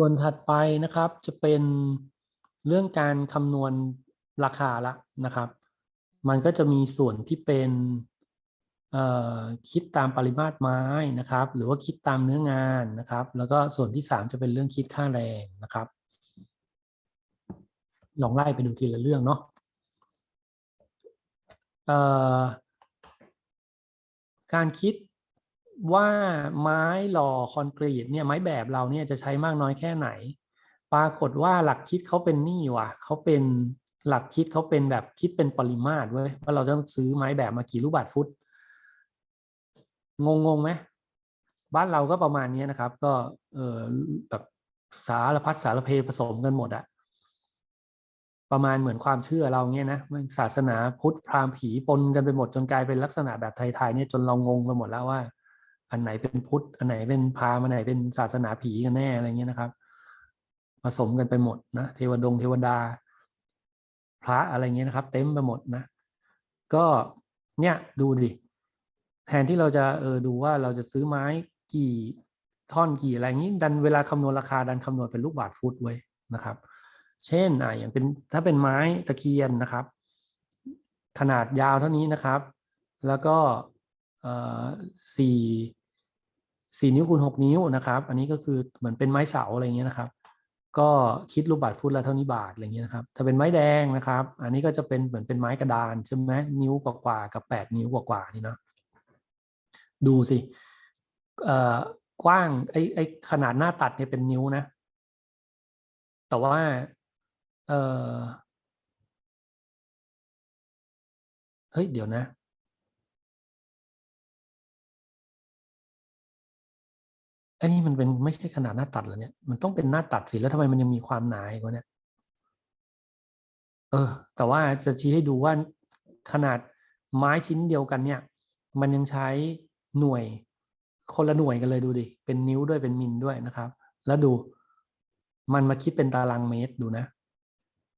ส่วนถัดไปนะครับจะเป็นเรื่องการคำนวณราคาละนะครับ มันก็จะมีส่วนที่เป็นคิดตามปริมาตรไม้นะครับ หรือว่าคิดตามเนื้องานนะครับ แล้วก็ส่วนที่สามจะเป็นเรื่องคิดค่าแรงนะครับ ลองไล่ไปดูทีละเรื่องเนาะการคิด ว่าไม้หล่อคอนกรีตเนี่ยไม้แบบเราเนี่ยจะใช้มากน้อยแค่ไหน ปรากฏว่าหลักคิดเขาเป็นนี่ว่ะเขาเป็นหลักคิดเขาเป็นแบบคิดเป็นปริมาตรเว้ยว่าเราจะต้องซื้อไม้แบบมากี่ลูกบาทฟุต งงงๆไหมบ้านเราก็ประมาณนี้นะครับ ก็เออแบบสารพัดสารเพผสมกันหมดอะประมาณเหมือนความเชื่อเราเนี่ยนะมันศาสนาพุทธพราหมณ์ผีปนกันไปหมดจนกลายเป็นลักษณะแบบไทยๆเนี่ยจนเรางงไปหมดแล้วว่า อันไหนเป็นพุทธ อันไหนเป็นพราหมณ์อันไหนเป็นศาสนาผีกันแน่อะไรเงี้ยนะครับ ผสมกันไปหมดนะเทวดงเทวดา พระอะไรเงี้ยนะครับ เต็มไปหมดนะ ก็เนี่ยดูดิแทนที่เราจะเออดูว่าเราจะซื้อไม้กี่ท่อนกี่อะไรงี้ ดันเวลาคำนวณราคาดันคำนวณเป็นลูกบาทฟุตไว้นะครับ เช่นอ่าอย่างเป็นถ้าเป็นไม้ตะเคียนนะครับ ขนาดยาวเท่านี้นะครับ แล้วก็เอ่อสี่ สี่นิ้วคูณหกนิ้วนะครับ อันนี้ก็คือเหมือนเป็นไม้เสาอะไรเงี้ยนะครับ ก็คิดลูกบาทฟุตละเท่านี้บาทอะไรเงี้ยนะครับ ถ้าเป็นไม้แดงนะครับ อันนี้ก็จะเป็นเหมือนเป็นไม้กระดานใช่ไหมนิ้วกว่าๆกับแปดนิ้วกว่าๆนี่เนาะดูสิเอ่อกว้างไอ้ไอ้ขนาดหน้าตัดเนี่ยเป็นนิ้วนะ แต่ว่าเออเฮ้ยเดี๋ยวนะ ไอันนี้มันเป็นไม่ใช่ขนาดหน้าตัดเหรอเนี่ย มันต้องเป็นหน้าตัดสิแล้วทำไมมันยังมีความหนาอีกวะเนี่ย เออ แต่ว่าจะชี้ให้ดูว่าขนาดไม้ชิ้นเดียวกันเนี่ย มันยังใช้หน่วยคนละหน่วยกันเลยดูดิ เป็นนิ้วด้วยเป็นมิลด้วยนะครับ แล้วดูมันมาคิดเป็นตารางเมตรดูนะ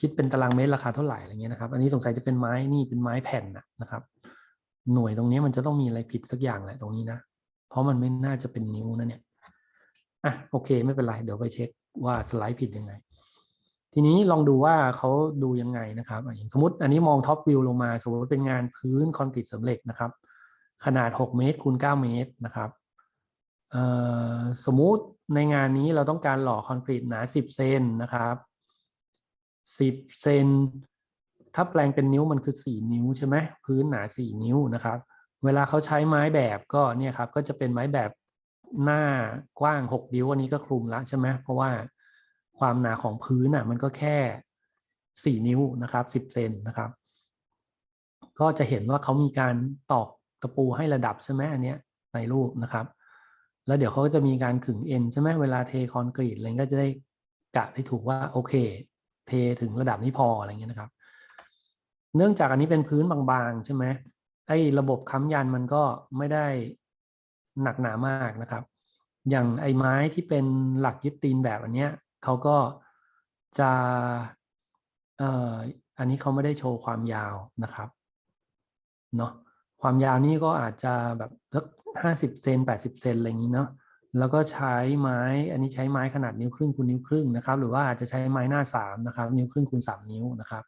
คิดเป็นตารางเมตรราคาเท่าไหร่อะไรเงี้ยนะครับ อันนี้สงสัยจะเป็นไม้นี่เป็นไม้แผ่นนะนะครับ หน่วยตรงนี้มันจะต้องมีอะไรผิดสักอย่างแหละตรงนี้นะ เพราะมันไม่น่าจะเป็นนิ้วนะเนี่ย อะโอเค ไม่เป็นไร เดี๋ยวไปเช็คว่าสไลด์ผิดยังไง ทีนี้ลองดูว่าเขาดูยังไงนะครับอย่างสมมติอันนี้มองท็อปวิวลงมา สมมติเป็นงานพื้นคอนกรีตสำเร็จนะครับ ขนาด 6 เมตรคูณ9เมตรนะครับสมมุติในงานนี้เราต้องการหล่อคอนกรีตหนา 10 เซนนะครับ10เซนถ้าแปลงเป็นนิ้วมันคือ 4 นิ้วใช่ไหมพื้นหนา 4 นิ้วนะครับ เวลาเขาใช้ไม้แบบก็เนี่ยครับก็จะเป็นไม้แบบ หน้ากว้าง6นิ้วอันนี้ก็คลุมละใช่ไหมเพราะว่าความหนาของพื้นอะมันก็แค่4นิ้วนะครับ10เซนนะครับ ก็จะเห็นว่าเขามีการตอกตะปูให้ระดับใช่ไหมอันเนี้ยในรูปนะครับ แล้วเดี๋ยวเขาก็จะมีการขึงเอ็นใช่ไหมเวลาเทคอนกรีตอะไรก็จะได้กะได้ถูกว่าโอเค เทถึงระดับนี้พออะไรเงี้ยนะครับ เนื่องจากอันนี้เป็นพื้นบางๆใช่ไหมไอ้ระบบค้ำยันมันก็ไม่ได้ หนักหนามากนะครับ อย่างไอ้ไม้ที่เป็นหลักยึดตีนแบบอันเนี้ยเขาก็จะเอ่ออันนี้เขาไม่ได้โชว์ความยาวนะครับเนาะความยาวนี่ก็อาจจะแบบสักห้าสิบเซนแปดสิบเซนอะไรอย่างนี้เนาะแล้วก็ใช้ไม้ อันนี้ใช้ไม้ขนาดนิ้วครึ่งคูณนิ้วครึ่งนะครับ หรือว่าอาจจะใช้ไม้หน้าสามนะครับ นิ้วครึ่งคูณสามนิ้วนะครับ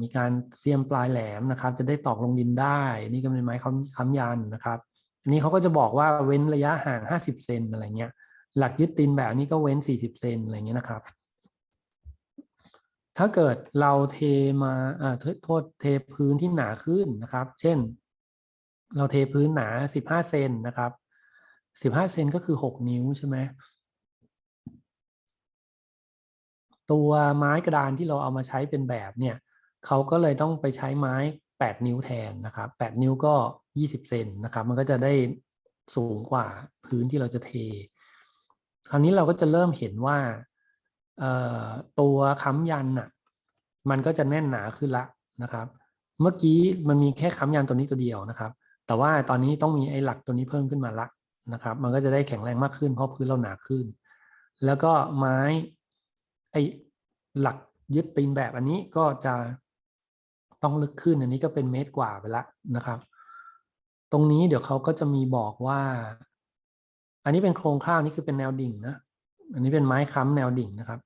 มีการเสียมปลายแหลมนะครับ จะได้ตอกลงดินได้ นี่ก็เป็นไม้ค้ำคำยันนะครับ อันนี้เขาก็จะบอกว่าเว้นระยะห่างห้าสิบเซนอะไรเงี้ย หลักยึดตีนแบบนี้ก็เว้นสี่สิบเซนอะไรเงี้ยนะครับ ถ้าเกิดเราเทมาอ่าโทษเทพื้นที่หนาขึ้นนะครับ เช่น เราเทพื้นหนาสิบห้าเซนนะครับสิบห้าเซนก็คือหกนิ้วใช่ไหมตัวไม้กระดานที่เราเอามาใช้เป็นแบบเนี่ยเขาก็เลยต้องไปใช้ไม้แปดนิ้วแทนนะครับแปดนิ้วก็ ยี่สิบเซนนะครับ มันก็จะได้สูงกว่าพื้นที่เราจะเท คราวนี้เราก็จะเริ่มเห็นว่าตัวค้ำยันน่ะ มันก็จะแน่นหนาขึ้นละนะครับ เมื่อกี้มันมีแค่ค้ำยันตัวนี้ตัวเดียวนะครับ แต่ว่าตอนนี้ต้องมีไอ้หลักตัวนี้เพิ่มขึ้นมาละนะครับ มันก็จะได้แข็งแรงมากขึ้นเพราะพื้นเราหนาขึ้น แล้วก็ไม้ไอ้หลักยึดตีนแบบอันนี้ก็จะต้องลึกขึ้นอันนี้ก็เป็นเมตรกว่าไปละนะครับ ตรงนี้เดี๋ยวเขาก็จะมีบอกว่า อันนี้เป็นโครงข้าวนี่คือเป็นแนวดิ่งนะ อันนี้เป็นไม้ค้ำแนวดิ่งนะครับ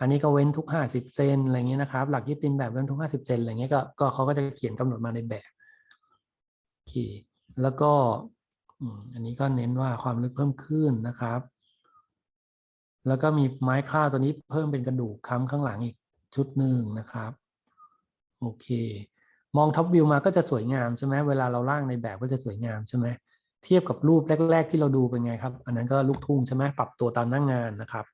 อันนี้ก็เว้นทุกห้าสิบเซนอะไรเงี้ยนะครับ หลักยึดตินแบบเว้นทุกห้าสิบเซนอะไรเงี้ยก็ก็เขาก็จะเขียนกำหนดมาในแบบโอเคแล้วก็อันนี้ก็เน้นว่าความลึกเพิ่มขึ้นนะครับ แล้วก็มีไม้คร่าวตัวนี้เพิ่มเป็นกระดูกค้ำข้างหลังอีกชุดหนึ่งนะครับ โอเค มองท็อปวิวมาก็จะสวยงามใช่ไหมเวลาเราล่างในแบบก็จะสวยงามใช่ไหมเทียบกับรูปแรก ๆ ที่เราดูเป็นไงครับ อันนั้นก็ลูกทุ่งใช่ไหมปรับตัวตามหน้างงานนะครับ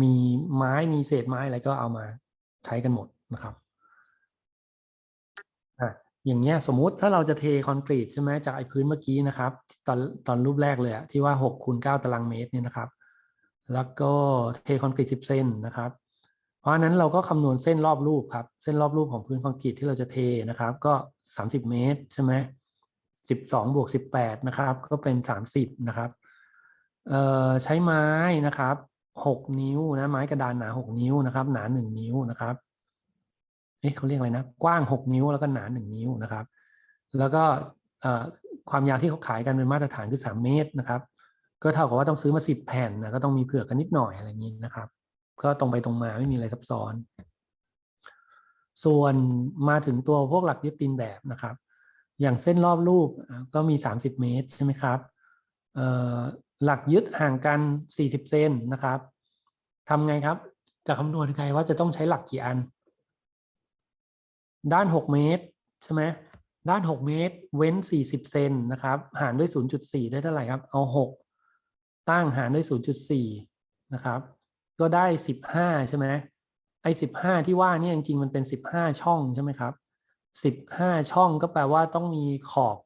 มีไม้มีเศษไม้อะไรก็เอามาใช้กันหมดนะครับอะอย่างเงี้ยสมมุติถ้าเราจะเทคอนกรีตใช่ไหมจากไอ้พื้นเมื่อกี้นะครับ ตอนตอนรูปแรกเลยอะที่ว่า6คูณ9ตารางเมตรเนี่ยนะครับ แล้วก็เทคอนกรีต10เซนนะครับ เพราะนั้นเราก็คำนวณเส้นรอบรูปครับ เส้นรอบรูปของพื้นคอนกรีตที่เราจะเทนะครับ ก็30เมตรใช่ไหม12บสองบวก18นะครับ ก็เป็น30นะครับเอ่อใช้ไม้นะครับ6นิ้วนะไม้กระดานหนา6นิ้วนะครับ หนา1นิ้วนะครับเอ๊ะเขาเรียกอะไรนะ กว้าง6นิ้วแล้วก็หนา1นิ้วนะครับ แล้วก็ความยาวที่เขาขายกันเป็นมาตรฐานคือ3เมตรนะครับ ก็เท่ากับว่าต้องซื้อมา10แผ่นนะก็ต้องมีเผื่อกันนิดหน่อยอะไรอย่างนี้นะครับ ก็ตรงไปตรงมาไม่มีอะไรซับซ้อน ส่วนมาถึงตัวพวกหลักยึดตีนแบบนะครับ อย่างเส้นรอบรูปก็มี 30 เมตรใช่ไหมครับหลักยึดห่างกัน 40 เซนนะครับทำไงครับ จะคำนวณยังไงว่าจะต้องใช้หลักกี่อัน ด้าน 6 เมตรใช่ไหมด้าน 6 เมตร เว้น 40 เซนนะครับ หารด้วย 0.4 ได้เท่าไหร่ครับ เอา 6 ตั้งหารด้วย 0.4 นะครับ ก็ได้15ใช่ไหมไอ้15ที่ว่าเนี่ยจริงๆมันเป็น15ช่องใช่ไหมครับ15ช่องก็แปลว่าต้องมีขอบ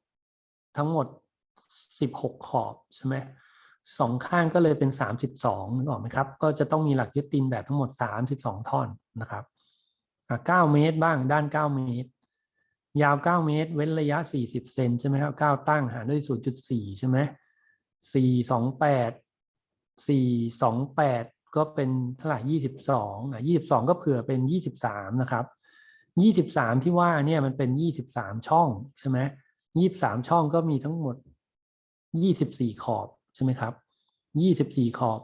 ทั้งหมด16ขอบใช่ไหมสองข้างก็เลยเป็น32นึกออกไหมครับ ก็จะต้องมีหลักยึดตีนแบบทั้งหมด32ท่อนนะครับอะ9เมตรบ้างด้าน9เมตร ยาว 9 เมตร เว้นระยะ 40 เซนใช่ไหมครับ9ตั้งหารด้วย 0.4 ใช่ไหม428 428 ก็เป็นเท่าไหร่22อะ22ก็เผื่อเป็น23นะครับ23ที่ว่าเนี่ยมันเป็น23ช่องใช่ไหม23ช่องก็มีทั้งหมด24ขอบใช่ไหมครับ24ขอบ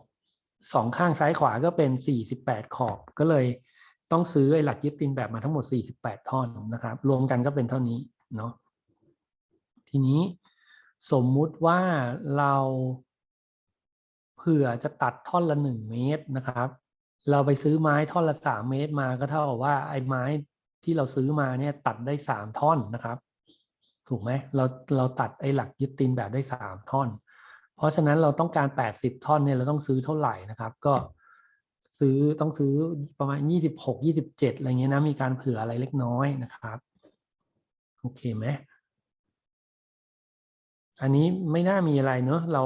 สองข้างซ้ายขวาก็เป็น48ขอบ ก็เลยต้องซื้อไอ้หลักยึดตีนแบบมาทั้งหมด48ท่อนนะครับ รวมกันก็เป็นเท่านี้เนาะทีนี้สมมุติว่าเรา เผื่อจะตัดท่อนละ1เมตรนะครับ เราไปซื้อไม้ท่อนละ3เมตรมาก็เท่ากับว่าไอ้ไม้ที่เราซื้อมาเนี่ยตัดได้3ท่อนนะครับ ถูกไหมเราเราตัดไอ้หลักยึดตีนแบบได้3ท่อน เพราะฉะนั้นเราต้องการ80ท่อนเนี่ยเราต้องซื้อเท่าไหร่นะครับ ก็ซื้อต้องซื้อประมาณ26 27อะไรเงี้ยนะมีการเผื่ออะไรเล็กน้อยนะครับโอเคไหมอันนี้ไม่น่ามีอะไรเนอะเรา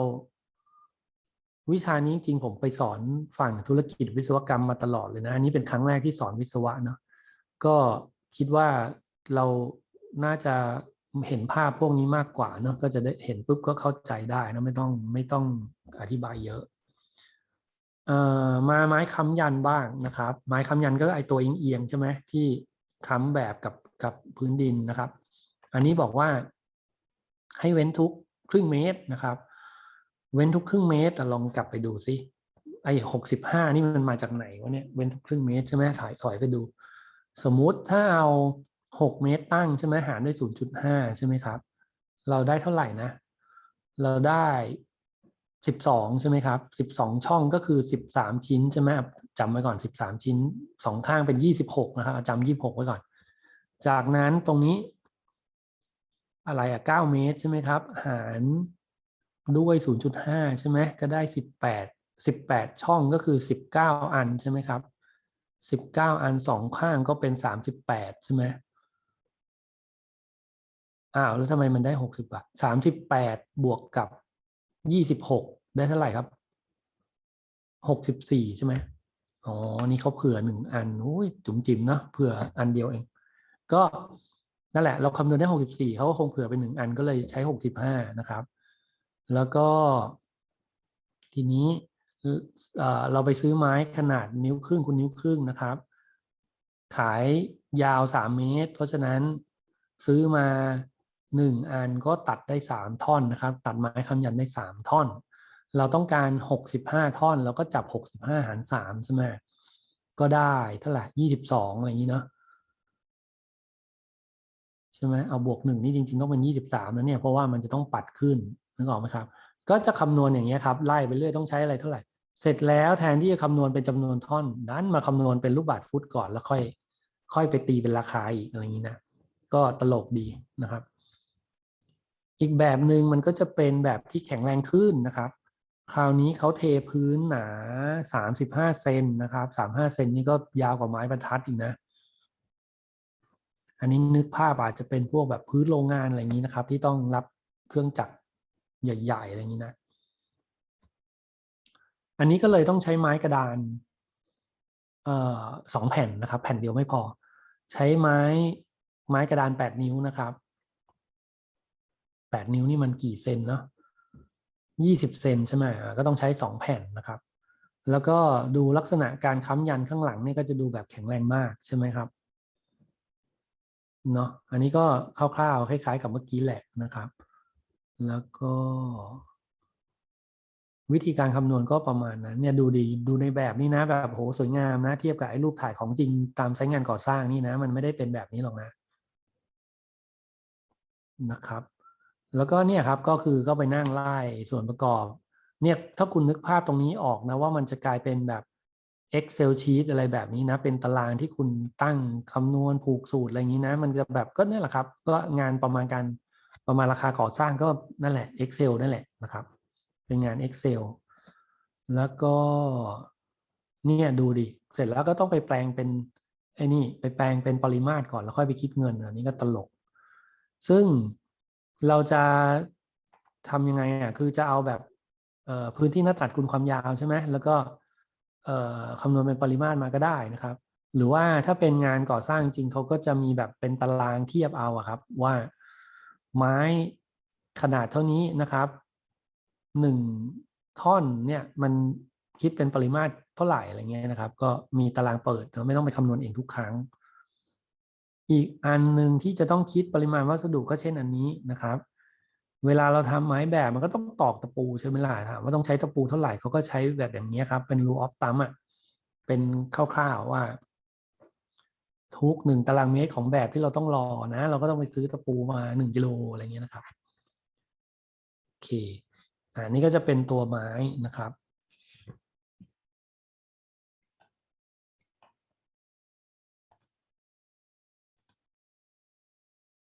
วิชานี้จริงๆผมไปสอนฝั่งธุรกิจวิศวกรรมมาตลอดเลยนะอันนี้เป็นครั้งแรกที่สอนวิศวะเนาะก็คิดว่าเราน่าจะเห็นภาพพวกนี้มากกว่าเนาะก็จะได้เห็นปุ๊บก็เข้าใจได้นะไม่ต้องไม่ต้องอธิบายเยอะเอ่อมาไม้ค้ำยันบ้างนะครับ ไม้ค้ำยันก็ไอตัวเอียงๆใช่ไหมที่ค้ำแบบกับกับพื้นดินนะครับ อันนี้บอกว่าให้เว้นทุกครึ่งเมตรนะครับ เว้นทุกครึ่งเมตรแต่ลองกลับไปดูซิไอ้หกสิบห้านี่มันมาจากไหนวะเนี่ยเว้นทุกครึ่งเมตรใช่ไหมถอยถอยไปดู สมมุติถ้าเอาหกเมตรตั้งใช่ไหมหารด้วยศูนย์จุดห้าใช่ไหมครับ เราได้เท่าไหร่นะ เราได้สิบสองใช่ไหมครับสิบสองช่องก็คือสิบสามชิ้นใช่ไหมจำไว้ก่อนสิบสามชิ้นสองข้างเป็นยี่สิบหกนะครับจำยี่สิบหกไว้ก่อน จากนั้นตรงนี้ อะไรอะเก้าเมตรใช่ไหมครับ หาร ด้วยศูนย์จุดห้าใช่ไหมก็ได้สิบแปดสิบแปดช่องก็คือสิบเก้าอันใช่ไหมครับสิบเก้าอันสองข้างก็เป็นสามสิบแปดใช่ไหมอ้าวแล้วทำไมมันได้หกสิบอะสามสิบแปดบวกกับยี่สิบหกได้เท่าไหร่ครับหกสิบสี่ใช่ไหมอ๋อ นี่เขาเผื่อหนึ่งอันโอ้ยจุ๋มจิ๋มเนาะเผื่ออันเดียวเอง ก็นั่นแหละ เราคำนวณได้หกสิบสี่เขาก็คงเผื่อเป็นหนึ่งอันก็เลยใช้หกสิบห้านะครับ แล้วก็ ทีนี้เราไปซื้อไม้ขนาดนิ้วครึ่งคูณนิ้วครึ่งนะครับ ขายยาวสามเมตร เพราะฉะนั้นซื้อมาหนึ่งอันก็ตัดได้สามท่อนนะครับ ตัดไม้คำยันได้สามท่อน เราต้องการหกสิบห้าท่อนเราก็จับหกสิบห้าหารสามใช่ไหมก็ได้เท่าไหร่ยี่สิบสองอะไรอย่างนี้เนาะใช่ไหมเอาบวกหนึ่งนี่จริงๆต้องเป็นยี่สิบสามแล้วเนี่ยเพราะว่ามันจะต้องปัดขึ้น นึกออกไหมครับ ก็จะคำนวณอย่างเงี้ยครับไล่ไปเรื่อยต้องใช้อะไรเท่าไหร่ เสร็จแล้วแทนที่จะคำนวณเป็นจำนวนท่อนดันมาคำนวณเป็นลูกบาศก์ฟุตก่อนแล้วค่อย ค่อยไปตีเป็นราคาอีกอะไรอย่างนี้นะก็ตลกดีนะครับ อีกแบบหนึ่งมันก็จะเป็นแบบที่แข็งแรงขึ้นนะครับ คราวนี้เขาเทพื้นหนา35เซนนะครับ35เซนนี่ก็ยาวกว่าไม้บรรทัดอีกนะอันนี้นึกภาพอาจจะเป็นพวกแบบพื้นโรงงานอะไรอย่างนี้นะครับ ที่ต้องรับเครื่องจักร ใหญ่ๆอะไรอย่างนี้นะ อันนี้ก็เลยต้องใช้ไม้กระดานออสองแผ่นนะครับ แผ่นเดียวไม่พอ ใช้ไม้ไม้กระดานแปดนิ้วนะครับแปดนิ้วนี่มันกี่เซนเนาะยี่สิบเซนใช่ไหมก็ต้องใช้สองแผ่นนะครับ แล้วก็ดูลักษณะการค้ำยันข้างหลังนี่ก็จะดูแบบแข็งแรงมากใช่ไหมครับเนาะอันนี้ก็คร่าวๆคล้ายๆกับเมื่อกี้แหละนะครับ แล้วก็ วิธีการคำนวณก็ประมาณนั้น เนี่ยดูดีดูในแบบนี้นะ แบบโหสวยงามนะ เทียบกับไอ้รูปถ่ายของจริงตามไซต์งานก่อสร้างนี่นะ มันไม่ได้เป็นแบบนี้หรอกนะนะครับ แล้วก็เนี่ยครับก็คือก็ไปนั่งไล่ส่วนประกอบ เนี่ยถ้าคุณนึกภาพตรงนี้ออกนะว่ามันจะกลายเป็นแบบ Excel sheet อะไรแบบนี้นะ เป็นตารางที่คุณตั้งคำนวณผูกสูตรอะไรอย่างนี้นะ มันจะแบบก็เนี่ยแหละครับ ก็งานประมาณการ ประมาณราคาก่อสร้างก็นั่นแหละ Excel นั่นแหละนะครับ เป็นงาน Excel แล้วก็เนี่ยดูดิ เสร็จแล้วก็ต้องไปแปลงเป็นไอ้นี่ไปแปลงเป็นปริมาตรก่อนแล้วค่อยไปคิดเงินอันนี้ก็ตลก ซึ่งเราจะทำยังไงอะคือจะเอาแบบเออพื้นที่หน้าตัดคูณความยาวใช่ไหมแล้วก็เออคำนวณเป็นปริมาตรมาก็ได้นะครับ หรือว่าถ้าเป็นงานก่อสร้างจริงเขาก็จะมีแบบเป็นตารางเทียบเอาอะครับ ว่า ไม้ขนาดเท่านี้นะครับหนึ่งท่อนเนี่ยมันคิดเป็นปริมาตรเท่าไหร่อะไรเงี้ยนะครับ ก็มีตารางเปิดเราไม่ต้องไปคำนวณเองทุกครั้ง อีกอันหนึ่งที่จะต้องคิดปริมาณวัสดุก็เช่นอันนี้นะครับ เวลาเราทำไม้แบบมันก็ต้องตอกตะปูใช่ไหมล่ะถามว่าต้องใช้ตะปูเท่าไหร่เขาก็ใช้แบบอย่างนี้ครับ เป็น rule of thumb อะเป็นคร่าวๆว่า ทุกหนึ่งตารางเมตรของแบบที่เราต้องรอนะ เราก็ต้องไปซื้อตะปูมาหนึ่งกิโลอะไรเงี้ยนะครับโอเคอันนี้ก็จะเป็นตัวไม้นะครับ